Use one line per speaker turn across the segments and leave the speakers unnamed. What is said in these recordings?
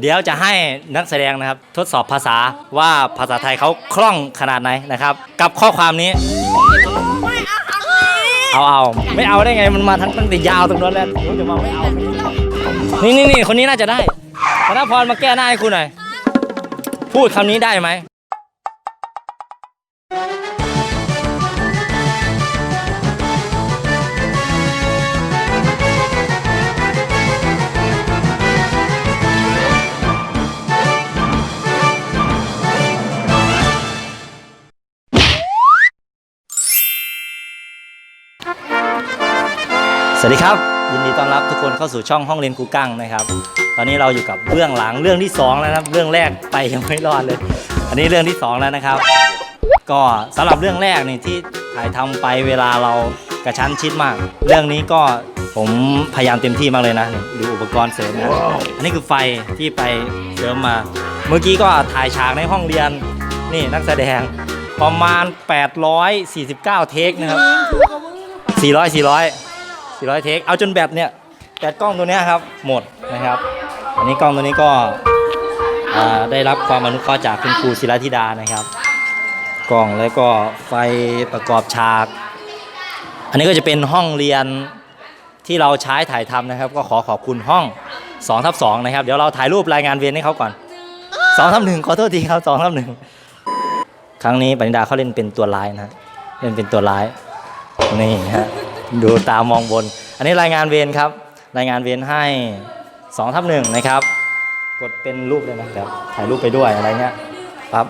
เดี๋ยวจะให้นักแสดงนะครับ ทดสอบภาษาว่าภาษาไทยเขาคล่องขนาดไหนนะครับ กับข้อความนี้ เอาเอาไม่เอาได้ไงมันมาทั้งตั้งแต่ยาวตรงนั้นแล้วรู้จะมาไม่เอานี่นี่นี่คนนี้น่าจะได้ธนพรมาแก้หน้าให้คุณหน่อยพูดคำนี้ได้ไหม ครับ ยินดีต้อนรับทุกคนเข้าสู่ช่องห้องเรียนครูกั้งนะครับ ตอนนี้เราอยู่กับเบื้องหลังเรื่องที่สองแล้วนะครับ เรื่องแรกไปยังไม่รอดเลย อันนี้เรื่องที่สองแล้วนะครับ ก็สำหรับเรื่องแรกนี่ที่ถ่ายทำไปเวลาเรากระชั้นชิดมาก เรื่องนี้ก็ผมพยายามเต็มที่มากเลยนะนี่ดูอุปกรณ์เสริมนะอันนี้คือไฟที่ไปเสริมมา เมื่อกี้ก็ถ่ายฉากในห้องเรียนนี่นักแสดงประมาณ 849 เทคนะครับ400 400 400 เทค เอาจนแบตเนี่ย แบตกล้องตัวนี้ครับ หมดนะครับ อันนี้กล้องตัวนี้ก็ได้รับความอนุเคราะห์จากคุณครูศิลาธิดานะครับ กล้องแล้วก็ไฟประกอบฉาก อันนี้ก็จะเป็นห้องเรียนที่เราใช้ถ่ายทำนะครับ ก็ขอขอบคุณห้อง2ทับ2นะครับ เดี๋ยวเราถ่ายรูปรายงานเวรให้เขาก่อน2ทับหนึ่งขอโทษทีครับ2ทับหนึ่งครั้งนี้ปณิดาเขาเล่นเป็นตัวร้ายนะเล่นเป็นตัวร้ายนี่ฮะ ดูตามองบน อันนี้รายงานเวรครับ รายงานเวรให้2ทับหนึ่งนะครับ กดเป็นรูปเลยนะเดี๋ยวถ่ายรูปไปด้วยอะไรเงี้ยปั๊บ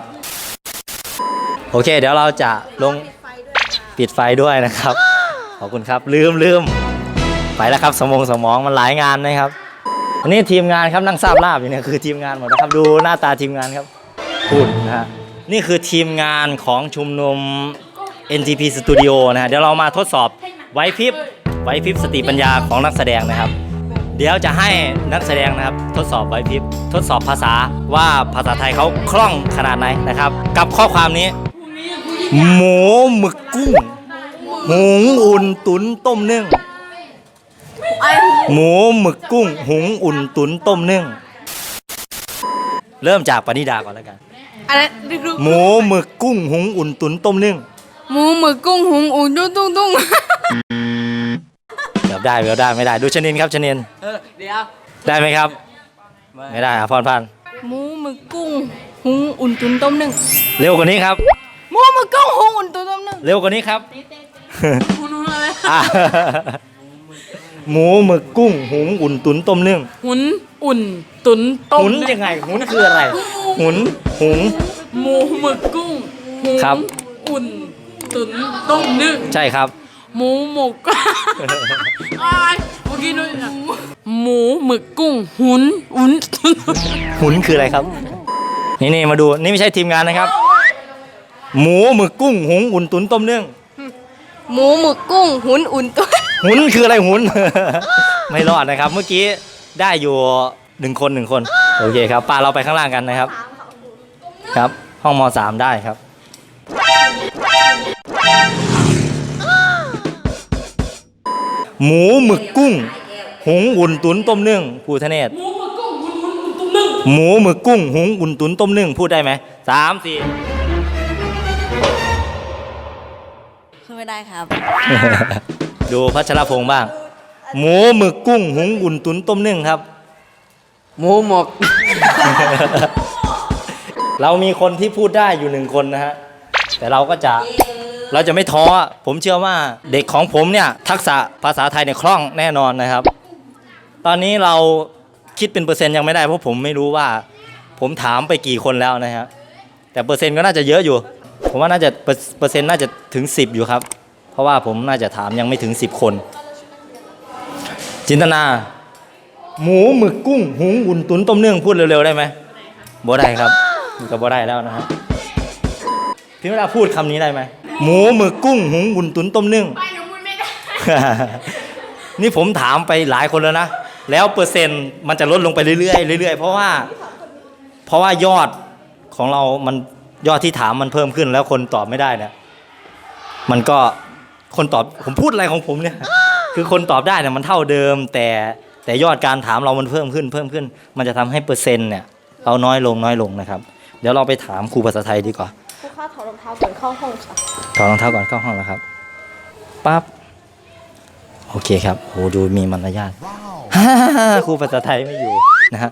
โอเค เดี๋ยวเราจะลงปิดไฟด้วยนะครับ ขอบคุณครับ ลืมลืมไปแล้วครับ สมองสมองมันหลายงานนะครับ อันนี้ทีมงานครับนั่งทราบลาบอยู่เนี่ยคือทีมงานหมดนะครับ ดูหน้าตาทีมงานครับพูดนะฮะนี่คือทีมงานของชุมนุม NTP Studio นะฮะเดี๋ยวเรามาทดสอบ ไหวพริบไหวพริบสติปัญญาของนักแสดงนะครับ เดี๋ยวจะให้นักแสดงนะครับ ทดสอบไหวพริบทดสอบภาษาว่าภาษาไทยเขาคล่องขนาดไหนนะครับ กับข้อความนี้ หมูหมึกกุ้งหุงอุ่นตุ๋นต้มนึ่งหมูหมึกกุ้ง หุงอุ่นตุ๋นต้มนึ่งเริ่มจากปณิดาก่อนแล้วกัน
อะไรดูดู
หมูหมึกกุ้งหุงอุ่นตุ๋นต้มนึ่ง
หมูหมึกกุ้งหุงอุ่นตุ้งตุ้งตุ้ง
เกือบได้เกือบได้ไม่ได้ดูชนินครับชนิน
เออเดี๋ยว
ได้ไหมครับ ไม่ได้อะพรพันธุ์
หมูหมึกกุ้งหุงอุ่นตุ้นต้มหนึ่ง
เร็วกว่านี้ครับ
หมูหมึกกุ้งหุงอุ่นตุ้นต้มหนึ่ง
เร็วกว่านี้ครับ
คุณรู้อะไร
อะหมูหมึกกุ้งหุงอุ่นตุ๋นต้มนึ่ง
หุนอุ่นตุ๋นต้ม
หุนยังไงหุนคืออะไร หุนหุง
หมูหมึกกุ้งหุง
ครับ
อุ่นตุ๋นต้มหนึ่ง
ใช่ครับ
หมูหมกอายเมื่อกี้นู้นหมูหมึกกุ้งหุนอุ่นตุ๋น
หุนคืออะไรครับ นี่นี่มาดูนี่ไม่ใช่ทีมงานนะครับ หมูหมึกกุ้งหุงอุ่นตุ๋นต้มนึ่ง
หมูหมึกกุ้งหุนอุ่นตุ๋น
หุนคืออะไรหุน ไม่รอดนะครับ เมื่อกี้ได้อยู่หนึ่งคนหนึ่งคน โอเคครับป้าเราไปข้างล่างกันนะครับ ครับ ห้องมสามได้ครับ หมูหมึกกุ้ง หุงอุ่นตุ๋นต้มนึ่งภูทะเนศหมูหมึกกุ้ง หุงอุ่นตุ๋นต้มนึ่งพูดได้ไหมสามสี่
คือไม่ได้ครับ
ดูพัชรพงษ์บ้าง หมูหมึกกุ้ง หุงอุ่นตุ๋นต้มนึ่งครับ
หมูหมก
เรามีคนที่พูดได้อยู่หนึ่งคนนะฮะ แต่เราก็จะ เเราจะไม่ท้อผมเชื่อว่าเด็กของผมเนี่ยทักษะภาษาไทยเนี่ยคล่องแน่นอนนะครับ ตอนนี้เราคิดเป็นเปอร์เซ็นต์ยังไม่ได้เพราะผมไม่รู้ว่า ผมถามไปกี่คนแล้วนะฮะแต่เปอร์เซ็นต์ก็น่าจะเยอะอยู่ ผมว่าน่าจะเปอร์เซ็นต์น่าจะถึง 10 อยู่ครับ เพราะว่าผมน่าจะถามยังไม่ถึง 10 คน จินตนา หมูหมึกกุ้ง หุงอุ่นตุนต้มเนื่องพูดเร็วๆได้ไหมบ่ได้ครับมันก็บ่ได้แล้วนะครับ พี่เวลาพูดคำนี้ได้ไหม หมูหมึกกุ้งหุงอุ่นตุ๋นต้มนึ่ง
ไปหนูพูดไม่ได้
นี่ผมถามไปหลายคนแล้วนะ แล้วเปอร์เซ็นต์มันจะลดลงไปเรื่อยๆเรื่อยๆ เพราะว่า เพราะว่ายอดของเรา มันยอดที่ถามมันเพิ่มขึ้นแล้วคนตอบไม่ได้เนี่ย มันก็คนตอบผมพูดอะไรของผมเนี่ย คือคนตอบได้เนี่ยมันเท่าเดิม แต่แต่ยอดการถามเรามันเพิ่มขึ้น เพิ่มขึ้น มันจะทำให้เปอร์เซ็นต์เนี่ย เราน้อยลงน้อยลงนะครับ เดี๋ยวเราไปถามครูภาษาไทยดีกว่า
ครูคะถอดรองเท้าก่อนเข้าห้องค่ะ
ถอดรองเท้าก่อนเข้าห้องแล้วครับปั๊บโอเคครับโหดูมีมารยาทครูภาษาไทยไม่อยู่นะฮะ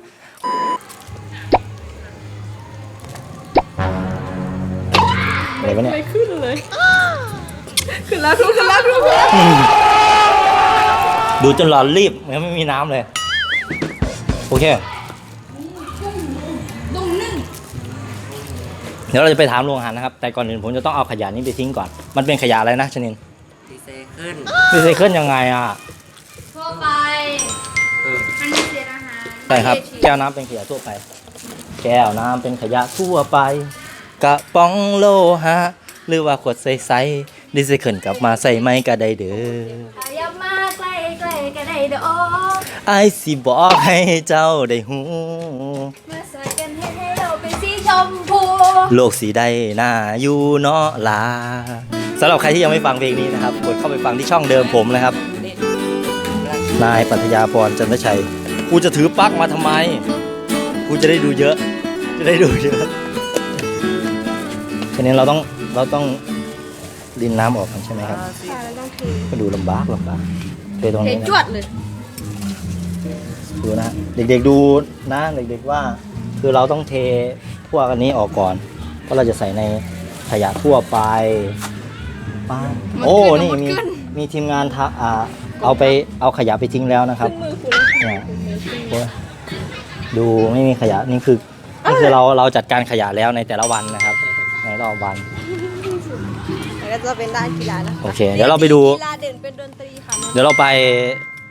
อะไรวะเนี่ย
ไม่ขึ้นเลยขึ้นแล้วขึ้นแล้วขึ้นแล้ว
ดูจนหลอนรีบยังไม่มีน้ำเลย โอเค เดี๋ยวเราจะไปถามโรงอาหารนะครับ แต่ก่อนอื่นผมจะต้องเอาขยะนี้ไปทิ้งก่อน มันเป็นขยะอะไรนะชนิน
ดีเซขึ้น
รีไซเคิลยังไงอะ
ทั่วไป
เออ
มันมีเศษอาหาร
ใช่ครับ
ไม่ได้
แก้วน้ำเป็นขยะทั่วไป แก้วน้ำเป็นขยะทั่วไป กระป๋องโลหะหรือว่าขวดใสๆรีไซเคิลกลับมาใส่ไม่ก็ได้เด้อ
ขยับมาใกล้ใกล้ๆกันได้เด้อ
ไอายสิบอกให้เจ้าได้หู
ม
โลกสีได้น่าอยู่เนาะลาสำหรับใครที่ยังไม่ฟังเพลงนี้นะครับกดเข้าไปฟังที่ช่องเดิมผมนะครับ นายปัทยาพรจันทชัยกูจะถือปลั๊กมาทำไมกูจะได้ดูเยอะ จะได้ดูเยอะทีนี้เราต้องเราต้องรินน้ำออกกันใช่ไหมครับ
ค่ะแล้วต้องเท
ก็ดูลำบากลำบากเทตรง
เท
นี้
จว
นะ
ดเลย
ดูนะเด็กๆดูนะเด็กๆว่า คือเราต้องเทพวกอันนี้ออกก่อน เพราะเราจะใส่ในขยะทั่วไปป้าโอ้นี่มีมีทีมงานทะอ่าเอาไปเอาขยะไปทิ้งแล้วนะครับเนี่ยโอ้ยดูไม่มีขยะนี่คือนี่คือเราเราจัดการขยะแล้วในแต่ละวันนะครับ ในรอบวัน
แล้วก็จะเป็นด้านกีฬานะคะ
โอเคเดี๋ยวเราไปดู
กีฬาเด่นเป็นดนตรีค่ะ
เดี๋ยวเราไป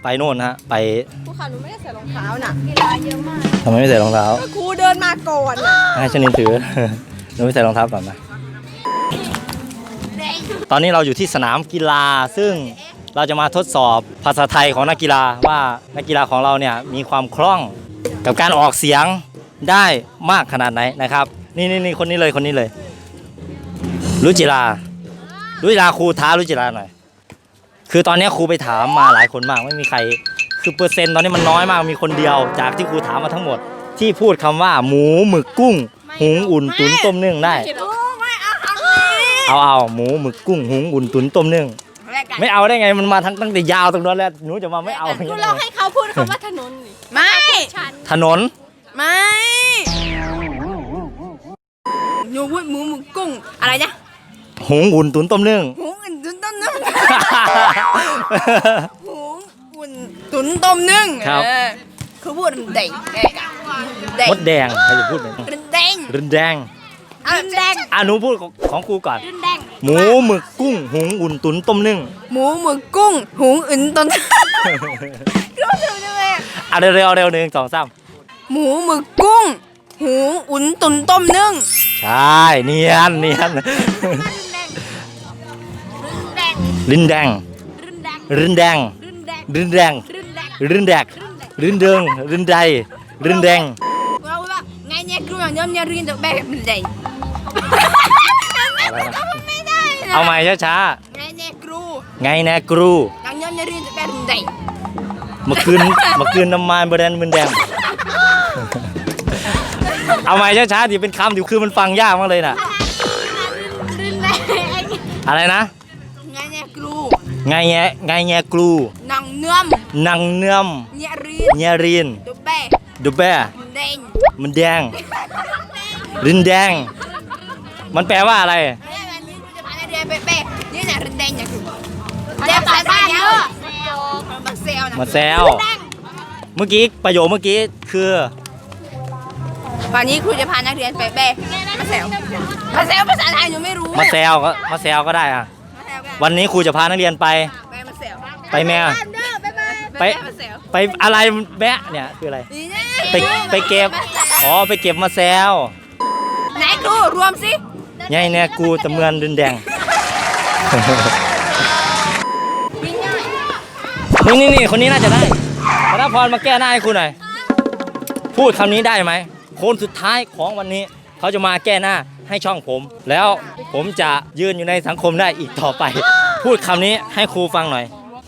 ไปโน่นนะฮะไป
ครูค่ะหนูไม่ได้ใส่รองเท้าน่ะ
กีฬาเยอะมาก
ทำไมไม่ใส่รองเท้า
ก็ครูเดินมาก่อนน่ะ
ให้ชนินถือห นูไปใส่รองเท้าก่อนนะตอนนี้เราอยู่ที่สนามกีฬา ซึ่งเราจะมาทดสอบภาษาไทยของนักกีฬาว่านักกีฬาของเราเนี่ยมีความคล่องกับการออกเสียงได้มากขนาดไหนนะครับ นี่นี่นี่คนนี้เลยคนนี้เลย รุจิลารุจิลาครูท้ารุจิลาหน่อย คือตอนนี้ครูไปถามมาหลายคนมากไม่มีใคร คือเปอร์เซ็นต์ตอนนี้มันน้อยมากมีคนเดียว จากที่ครูถามมาทั้งหมด ที่พูดคำว่าหมูหมึกกุ้ง หุงอุ่นตุ๋นต้มนึ่งได้เอาเอาหมูหมึกกุ้งหุงอุ่นตุ๋นต้มนึ่ง
แรกกัน
ไม่เอาได้ไงมันมาทั้งตั้งแต่ยาวตรงนั้นแล้วหนูจะมาไม่เอา
ครูลองให้เขาพูดคำว่าถนนนี่
ไม่
ถนน
ไม่หนูพูดหมูหมึกกุ้งอะไรนะ
หุงอุ่นตุ๋นต้มนึ่ง
หมูอุ่นตุ๋นต้มนึ่งหมูอุ่นตุ๋นต้มนึ่ง
ครับ
เออคือพูดเด้งแรกอะเด้ง
มดแดงใครจะพูดเป็น
เด้ง
รินแดง
อะแดง
อะหนูพูดของของครูก่อน
รุ่นแดง
หมูหมึกกุ้งหุงอุ่นตุ๋นต้มนึ่ง
หมูหมึกกุ้ง หุงอุ่นต้นรู้สึกยังไงอะ
อะเร็วๆเร็วหนึ่งสองสาม
หมูหมึกกุ้ง หุงอุ่นตุ๋นต้มนึ่ง
ใช่เนียนเนียน
รุ่นแดง
รินแดง
รุ่นแดง
รินแดง
รุ่นแดง
รินแดง
รุ่นแดง
รินแดงรินเดิงรินใดรินแดง
เราว่าไงเนี่ ยครูอย่างเดิมเนี่ยเรียนจบแบบเป็นไง
อะไรนะเอาใหม่ช้า
ไงเนี่ยครู
ๆไงแน่ครู
อย่างเดิมยเรียนจบแบบเป็นไง
เมื่อคืนมื่อคืนน้ำมันบแดนมึนแดง เอาใหม่ช้าๆดิเป็นคำดิคือมันฟังยากมากเลยน่ะ
รุ่นแดง
อะไรนะ
ไงเนี่ยครู
ไงแงไงแงครู
นางเนื้อม
นังเนื่อม
เนี่ยเรีน
เนียริน
จบแบบ
ดูแบ
ง
มันแดง รินแดง มันแปลว่าอะไร
เนี่ยวันนี้ครูจะพานักเรียนไปเป๊ะเนี่ยเนี่ยเรียนเด้งเนี่ยครูเรียนภาษาบ้านเยอะบักเซลนะ
มาแซว เมื่อกี้ประโยคเมื่อกี้คือ
วันนี้ครูจะพานักเรียนไปเป๊ะมาเซลมาเซลภาษาไทยหนูไม่รู้
มาแซวก็มาแซวก็ได้อะ
มาเซลกัน
วันนี้ครูจะพานักเรียนไป
ไปมาเซล
ไปแม่ ไป
มาเซล
ไปอะไรแม่เนี่ยคืออะไร
นี่นะ
ไปไปเก็บ อ๋อ ไปเก็บมาแซว
ไหนครูรวมสิ
ไงเนี่ยกูตะเมือนรินแดง นี่นี่นี่คนนี้น่าจะได้ธนพรมาแก้หน้าให้คุณหน่อย พูดคำนี้ได้ไหม คนสุดท้ายของวันนี้ เขาจะมาแก้หน้าให้ช่องผม แล้วผมจะยืนอยู่ในสังคมได้อีกต่อไป พูดคำนี้ให้ครูฟังหน่อย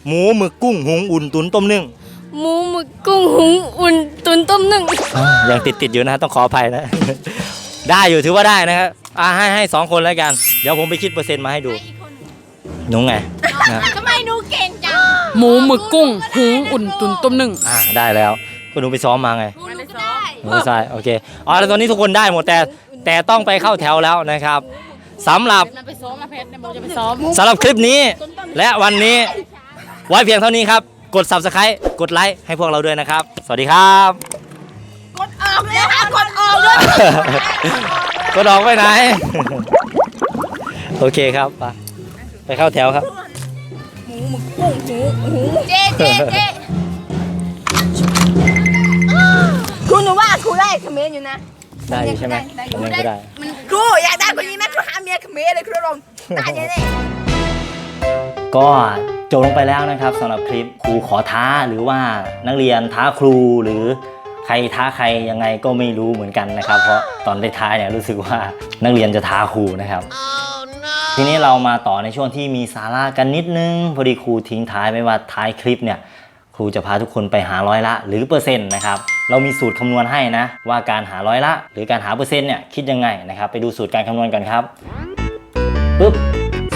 หมูหมึกกุ้งหุงอุ่นตุ๋นต้มนึ่ง
ห
หมูหมึกกุ้งหุงอุ่นตุนต้มนึ่ง
อ่ายังติดติดๆอยู่นะต้องขออภัยนะ ได้อยู่ถือว่าได้นะครับอ่าให้ให้สองคนแล้วกัน เดี๋ยวผมไปคิดเปอร์เซ็นต์มาให้ดูหนุ้งไงนะ
ทำไมหนูเก่งจัง
หมูหมึกกุ้งหุงอุ่นตุนต้มนึ่ง
อ่าได้แล้วคุณหนูไปซ้อมมาไง
หนูก็ได้
หนูใช่โอเคอ๋อแล้วตอนนี้ทุกคนได้หมดแต่แต่ต้องไปเข้าแถวแล้วนะครับสำหรับ
มันไปซ้อมนะเพชรเนี่ยโมจะไปซ้อม
สำหรับคลิปนี้ และวันนี้ ไว้เพียงเท่านี้ครับ กด subscribe กดไลค์ให้พวกเราด้วยนะครับ สวัสดีครับ
กดออกเลยนะคะกดออกด้วย
กดออกไปไหน โอเคครับ ไปไปเข้าแถวครับ
เจ๊เจ๊เจ๊
ครูหนูว่าครูได้เขมรอยู่นะ
ได้อยู่ใช่ไหมผมยังก็ได้
ครูอยากได้คนนี้ไหมครูหาเมียเขมรเลยครูลงได้แน่
ก็จบลงไปแล้วนะครับสำหรับคลิปครูขอท้าหรือว่านักเรียนท้าครูหรือใครท้าใครยังไงก็ไม่รู้เหมือนกันนะครับ เพราะตอนได้ท้ายเนี่ยรู้สึกว่านักเรียนจะท้าครูนะครับ ทีนี้เรามาต่อในช่วงที่มีสาระกันนิดนึงพอดีครูทิ้งท้ายไว้ว่าท้ายคลิปเนี่ยครูจะพาทุกคนไปหาร้อยละ หรือเปอร์เซ็นต์นะครับเรามีสูตรคำนวณให้นะ ว่าการหาร้อยละ หรือการหาเปอร์เซ็นต์เนี่ยคิดยังไงนะครับ ไปดูสูตรการคำนวณกันครับปุ๊บ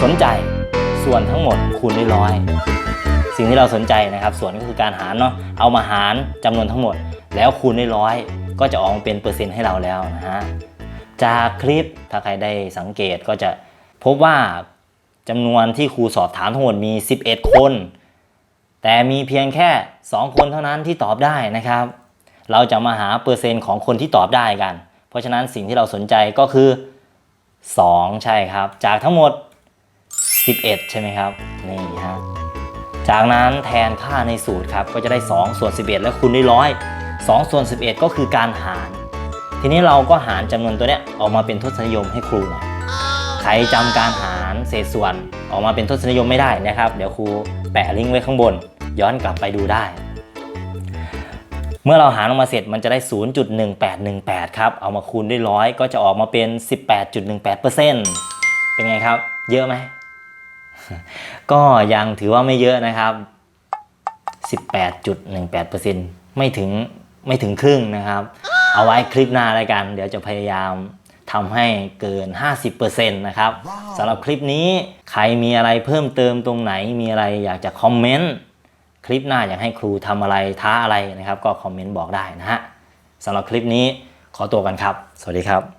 สนใจ ส่วนทั้งหมดคูณด้วยร้อยสิ่งที่เราสนใจนะครับ ส่วนก็คือการหารเนาะเอามาหารจำนวนทั้งหมด แล้วคูณด้วยร้อยก็จะออกมาเป็นเปอร์เซ็นต์ให้เราแล้วนะฮะจากคลิปถ้าใครได้สังเกตก็จะพบว่าจำนวนที่ครูสอบถามทั้งหมดมี 11 คน แต่มีเพียงแค่ 2 คนเท่านั้นที่ตอบได้นะครับ เราจะมาหาเปอร์เซ็นต์ของคนที่ตอบได้กัน เพราะฉะนั้นสิ่งที่เราสนใจก็คือ 2 ใช่ครับ จากทั้งหมด 11 ใช่ไหมครับ นี่ฮะ จากนั้นแทนค่าในสูตรครับ ก็จะได้ 2 ส่วน 11 และคูณด้วยร้อย2ส่วน 11 ก็คือการหาร ทีนี้เราก็หารจำนวนตัวเนี้ยออกมาเป็นทศนิยมให้ครูหน่อย ใครจำการหารเศษส่วนออกมาเป็นทศนิยมไม่ได้นะครับ เดี๋ยวครูแปะลิงก์ไว้ข้างบน ย้อนกลับไปดูได้ เมื่อเราหารออกมาเสร็จมันจะได้ 0.1818 ครับ เอามาคูณด้วยร้อยก็จะออกมาเป็น 18.18%เป็นไงครับ เยอะไหม ก็ยังถือว่าไม่เยอะนะครับ 18.18%ไม่ถึงไม่ถึงครึ่งนะครับ เอาไว้คลิปหน้าแล้วกันเดี๋ยวจะพยายามทำให้เกิน 50%นะครับสำหรับคลิปนี้ใครมีอะไรเพิ่มเติมตรงไหน มีอะไรอยากจะคอมเมนต์คลิปหน้าอยากให้ครูทำอะไรท้าอะไรนะครับ ก็คอมเมนต์บอกได้นะฮะสำหรับคลิปนี้ขอตัวกันครับ สวัสดีครับ